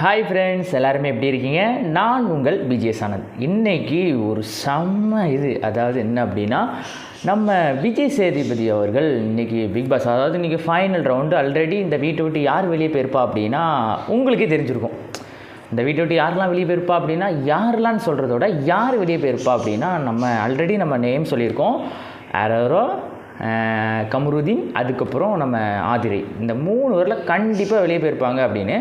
Hi friends எல்லாருமே எப்படி இருக்கீங்க? நான் உங்கள் விஜய் சானந்த் இன்றைக்கி ஒரு செம்ம இது. அதாவது என்ன அப்படின்னா நம்ம விஜய் சேதுபதி அவர்கள் இன்றைக்கி பிக் பாஸ் அதாவது இன்றைக்கி ஃபைனல் ரவுண்டு ஆல்ரெடி இந்த வீட்டை விட்டு யார் வெளியே போயிருப்பா அப்படின்னா உங்களுக்கே தெரிஞ்சிருக்கும். இந்த வீட்டை விட்டு யாரெல்லாம் வெளியே போயிருப்பா அப்படின்னா யாரெல்லாம் சொல்கிறத விட யார் வெளியே போயிருப்பா அப்படின்னா நம்ம ஆல்ரெடி நம்ம நேம் சொல்லியிருக்கோம். யாரோ கமருதீன் அதுக்கப்புறம் நம்ம ஆதிரை. இந்த மூணு பேரில் கண்டிப்பாக வெளியே போயிருப்பாங்க அப்படின்னு.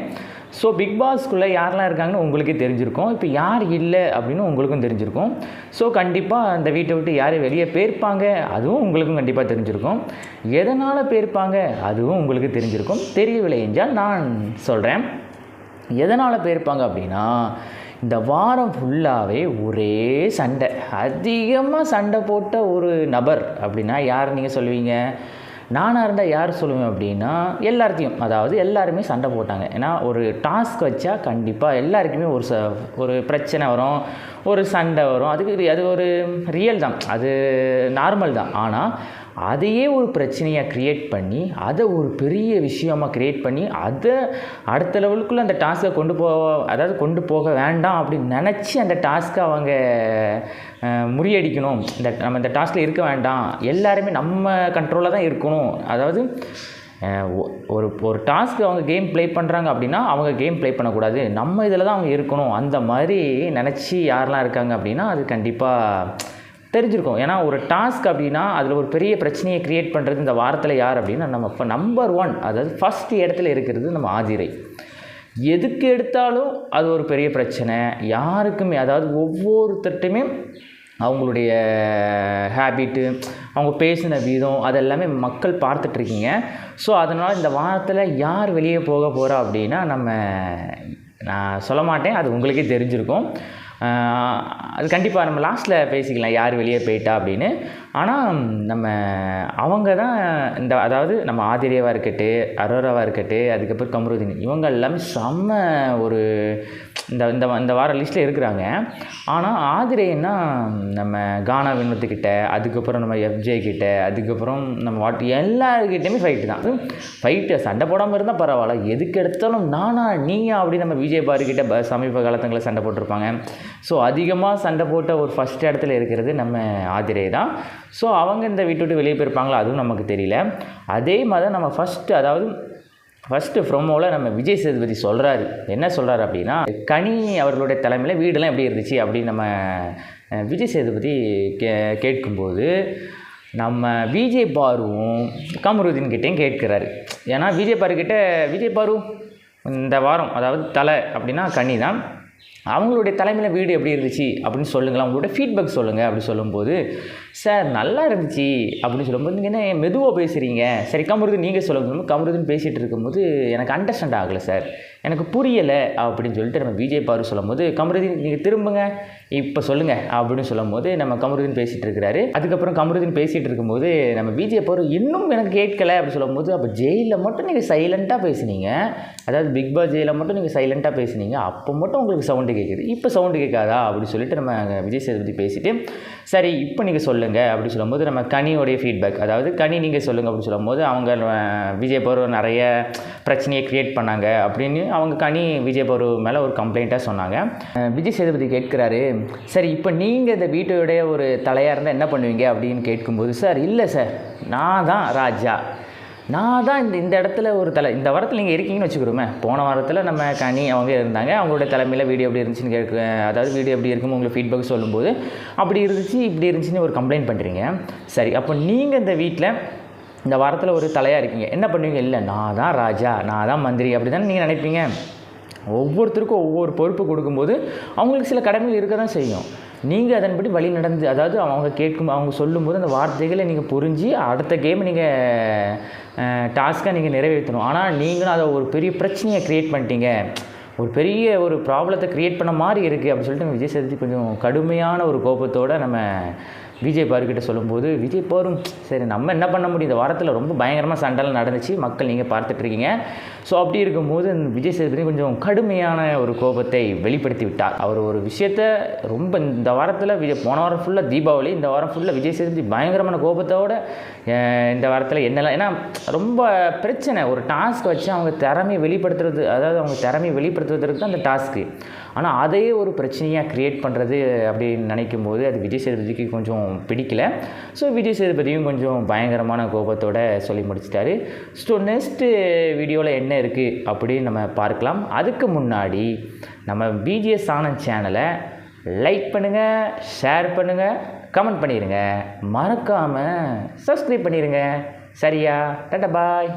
ஸோ பிக் பாஸ்க்குள்ளே யாரெல்லாம் இருக்காங்கன்னு உங்களுக்கே தெரிஞ்சிருக்கும். இப்போ யார் இல்லை அப்படின்னு உங்களுக்கும் தெரிஞ்சிருக்கும். ஸோ கண்டிப்பாக அந்த வீட்டை விட்டு யார் வெளியே போயிருப்பாங்க அதுவும் உங்களுக்கும் கண்டிப்பாக தெரிஞ்சிருக்கும். எதனால் போயிருப்பாங்க அதுவும் உங்களுக்கு தெரிஞ்சிருக்கும். தெரியவில்லை என்றால் நான் சொல்கிறேன் எதனால் போயிருப்பாங்க அப்படின்னா இந்த வாரம் ஃபுல்லாகவே ஒரே சண்டை. அதிகமாக சண்டை போட்ட ஒரு நபர் அப்படின்னா யார் நீங்கள் சொல்லுவீங்க? நானாக இருந்தால் யார் சொல்லுவேன் அப்படின்னா எல்லாத்தையும் அதாவது எல்லாருமே சண்டை போட்டாங்க. ஏன்னா ஒரு டாஸ்க் வச்சா கண்டிப்பாக எல்லாருக்குமே ஒரு ச ஒரு பிரச்சனை வரும் ஒரு சண்டை வரும். அதுக்கு அது ஒரு ரியல் தான். அது நார்மல் தான். ஆனால் அதையே ஒரு பிரச்சனையாக க்ரியேட் பண்ணி அதை ஒரு பெரிய விஷயமாக க்ரியேட் பண்ணி அதை அடுத்த லெவலுக்குள்ளே அந்த டாஸ்க்கை கொண்டு போக அதாவது கொண்டு போக வேண்டாம் அப்படின்னு நினச்சி அந்த டாஸ்க்கை அவங்க முறியடிக்கணும். இந்த நம்ம இந்த டாஸ்கில் இருக்க வேண்டாம். எல்லாருமே நம்ம கண்ட்ரோலில் தான் இருக்கணும். அதாவது ஒரு ஒரு டாஸ்க்கு அவங்க கேம் ப்ளே பண்ணுறாங்க அப்படின்னா அவங்க கேம் ப்ளே பண்ணக்கூடாது. நம்ம இதில் தான் அவங்க இருக்கணும். அந்த மாதிரி நினச்சி யாரெல்லாம் இருக்காங்க அப்படின்னா அது கண்டிப்பாக தெரிஞ்சிருக்கும். ஏன்னா ஒரு டாஸ்க் அப்படின்னா அதில் ஒரு பெரிய பிரச்சனையை க்ரியேட் பண்ணுறது இந்த வாரத்தில் யார் அப்படின்னா நம்ம இப்போ நம்பர் ஒன் அதாவது ஃபஸ்ட் இடத்துல இருக்கிறது நம்ம ஆதிரை. எதுக்கு எடுத்தாலும் அது ஒரு பெரிய பிரச்சனை. யாருக்குமே அதாவது ஒவ்வொருத்தட்டுமே அவங்களுடைய ஹேபிட்டு அவங்க பேசின விதம் அதெல்லாமே மக்கள் பார்த்துட்ருக்கீங்க ஸோ அதனால் இந்த வாரத்தில் யார் வெளியே போக போகிறா அப்படின்னா நம்ம நான் சொல்ல மாட்டேன் அது உங்களுக்கே தெரிஞ்சிருக்கும். அது கண்டிப்பாக நம்ம லாஸ்ட்டில் பேசிக்கலாம். யார் வெளியே போயிட்டா அப்படின்னு. ஆனால் நம்ம அவங்க தான் இந்த அதாவது நம்ம ஆதிரியவாக இருக்கட்டும் அரோராவாக இருக்கட்டும் அதுக்கப்புறம் கமருதீன் இவங்க எல்லாமே செம்ம ஒரு இந்த இந்த இந்த வார லிஸ்ட்டில் இருக்கிறாங்க. ஆனால் ஆதிரேன்னா நம்ம கானா வினத்துக்கிட்ட அதுக்கப்புறம் நம்ம எஃப்ஜே கிட்ட அதுக்கப்புறம் நம்ம வாட் எல்லாருக்கிட்டேயுமே ஃபைட்டு தான். ஃபைட்டு சண்டை போடாமல் இருந்தால் பரவாயில்ல. எதுக்கு எடுத்தாலும் நானா நீயா அப்படி நம்ம விஜய் பாருக்கிட்ட சமீப காலத்துங்களில் சண்டை போட்டிருப்பாங்க. ஸோ அதிகமாக சண்டை போட்ட ஒரு ஃபஸ்ட் இடத்துல இருக்கிறது நம்ம ஆதிரே தான். ஸோ அவங்க இந்த வீட்டு விட்டு வெளியே போயிருப்பாங்களா? அதுவும் நமக்கு தெரியல. அதே மாதிரி நம்ம ஃபஸ்ட்டு அதாவது ஃபஸ்ட்டு ஃப்ரோமோவில் நம்ம விஜய் சேதுபதி சொல்கிறாரு என்ன சொல்கிறாரு அப்படின்னா கனி அவர்களுடைய தலைமையில் வீடெல்லாம் எப்படி இருந்துச்சு அப்படின்னு நம்ம விஜய் சேதுபதி கே கேட்கும்போது நம்ம விஜய் பாருவும் கமருதீன் கிட்டேயும் கேட்குறாரு. ஏன்னா விஜய் பாரு கிட்ட விஜய் பாரு இந்த வாரம் அதாவது தலை அப்படின்னா கனி தான் அவங்களுடைய தலைமையில் வீடு எப்படி இருந்துச்சு அப்படின்னு சொல்லுங்களேன். அவங்களோட ஃபீட்பேக் சொல்லுங்கள் அப்படி சொல்லும்போது சார் நல்லா இருந்துச்சு அப்படின்னு சொல்லும்போது நீங்கள் என்ன மெதுவாக பேசுகிறீங்க சரி கமருது நீங்கள் சொல்லுங்க. கமருதுன்னு பேசிகிட்டு இருக்கும்போது எனக்கு அண்டர்ஸ்டாண்ட் ஆகலை சார். எனக்கு புரியலை அப்படின்னு சொல்லிட்டு நம்ம விஜய் பாரு சொல்லும்போது கமருதீன் நீங்கள் திரும்புங்க. இப்போ சொல்லுங்கள் அப்படின்னு சொல்லும்போது நம்ம கமருதீன் பேசிகிட்டு இருக்கிறாரு. அதுக்கப்புறம் கமருதீன் பேசிகிட்டு இருக்கும்போது நம்ம விஜய் பாரு இன்னும் எனக்கு கேட்கலை அப்படின்னு சொல்லும் சொல்லும்போது அப்போ ஜெயிலில் மட்டும் நீங்கள் சைலண்ட்டாக பேசுனீங்க. அதாவது பிக் பாஸ் ஜெயிலில் மட்டும் நீங்கள் சைலண்ட்டாக பேசுனீங்க. அப்போ மட்டும் உங்களுக்கு சவுண்டு கேட்குது இப்போ சவுண்டு கேட்காதா? அப்படின்னு சொல்லிட்டு நம்ம விஜய் சேதுபதி பேசிவிட்டு சரி இப்போ நீங்கள் சொல்லுங்கள் அப்படின்னு சொல்லும்போது நம்ம கனியோடைய ஃபீட்பேக் அதாவது கனி நீங்கள் சொல்லுங்கள் அப்படின்னு சொல்லும்போது அவங்க விஜய் பாரு நிறைய பிரச்சனையை க்ரியேட் பண்ணாங்க அப்படின்னு அவங்க கனி விஜய் மேலே ஒரு கம்ப்ளைண்ட்டாக சொன்னாங்க. விஜய் சேதுபதி கேட்குறாரு சரி இப்போ நீங்கள் இந்த வீட்டோடைய ஒரு தலையாக இருந்தால் என்ன பண்ணுவீங்க? அப்படின்னு கேட்கும்போது சார் இல்லை சார். நான் தான் ராஜா. நான் தான் இந்த இந்த இடத்துல ஒரு தலை இந்த வாரத்தில் நீங்கள் இருக்கீங்கன்னு வச்சுக்கிறோமே போன வாரத்தில் நம்ம கனி அவங்க இருந்தாங்க. அவங்களோட தலைமையில் வீடியோ எப்படி இருந்துச்சுன்னு கேட்க அதாவது வீடியோ எப்படி இருக்கும் உங்களுக்கு ஃபீட்பேக் சொல்லும்போது அப்படி இருந்துச்சு இப்படி இருந்துச்சுன்னு ஒரு கம்ப்ளைண்ட் பண்ணுறீங்க சரி அப்போ நீங்கள் இந்த வீட்டில் இந்த வாரத்தில் ஒரு தலையாக இருக்கீங்க. என்ன பண்ணுவீங்க? இல்லை நான் தான் ராஜா நான் தான் மந்திரி அப்படி தானே நீங்கள் நினைப்பீங்க? ஒவ்வொருத்தருக்கும் ஒவ்வொரு பொறுப்பு கொடுக்கும்போது அவங்களுக்கு சில கடமைகள் இருக்க தான் செய்யும். நீங்கள் அதன்படி வழி நடந்து அதாவது அவங்க கேட்கும் அவங்க சொல்லும்போது அந்த வார்த்தைகளை நீங்கள் புரிஞ்சு அடுத்த கேம் நீங்கள் டாஸ்க்காக நீங்கள் நிறைவேற்றணும். ஆனால் நீங்களும் அதை ஒரு பெரிய பிரச்சனையை க்ரியேட் பண்ணிட்டீங்க. ஒரு பெரிய ஒரு ப்ராப்ளத்தை க்ரியேட் பண்ண மாதிரி இருக்குது அப்படின்னு சொல்லிட்டு விஜய் சேதுபதி கொஞ்சம் கடுமையான ஒரு கோபத்தோடு நம்ம விஜய் பாருக்கிட்ட சொல்லும்போது விஜய் பாரும். சரி நம்ம என்ன பண்ண முடியும்? இந்த வாரத்தில் ரொம்ப பயங்கரமாக சண்டெல்லாம் நடந்துச்சு. மக்கள் நீங்கள் பார்த்துட்ருக்கீங்க ஸோ அப்படி இருக்கும்போது விஜய் சேதுபதி கொஞ்சம் கடுமையான ஒரு கோபத்தை வெளிப்படுத்தி விட்டார். அவர் ஒரு விஷயத்த ரொம்ப இந்த வாரத்தில் விஜய் போன வாரம் ஃபுல்லாக தீபாவளி இந்த வாரம் ஃபுல்லாக விஜய் சேதுபதி பயங்கரமான கோபத்தோட இந்த வாரத்தில் என்னெல்லாம் ஏன்னா ரொம்ப பிரச்சனை. ஒரு டாஸ்க் வச்சு அவங்க திறமையை வெளிப்படுத்துறது அதாவது அவங்க திறமையை வெளிப்படுத்துவதற்கு தான் அந்த டாஸ்க்கு ஆனால் அதையே ஒரு பிரச்சனையாக க்ரியேட் பண்ணுறது அப்படின்னு நினைக்கும் போது அது விஜய் சேதுபதிக்கு கொஞ்சம் பிடிக்கல. ஸோ விஜய் சேதுபதியும் கொஞ்சம் பயங்கரமான கோபத்தோடு சொல்லி முடிச்சிட்டாரு. ஸோ நெக்ஸ்ட்டு வீடியோவில் என்ன இருக்குது அப்படின்னு நம்ம பார்க்கலாம். அதுக்கு முன்னாடி நம்ம பிஜிஎஸ் ஆனந்த் சேனலை லைக் பண்ணுங்கள் ஷேர் பண்ணுங்கள் கமெண்ட் பண்ணிடுங்க மறக்காமல் சப்ஸ்கிரைப் பண்ணிடுங்க சரியா? டட்டா பாய்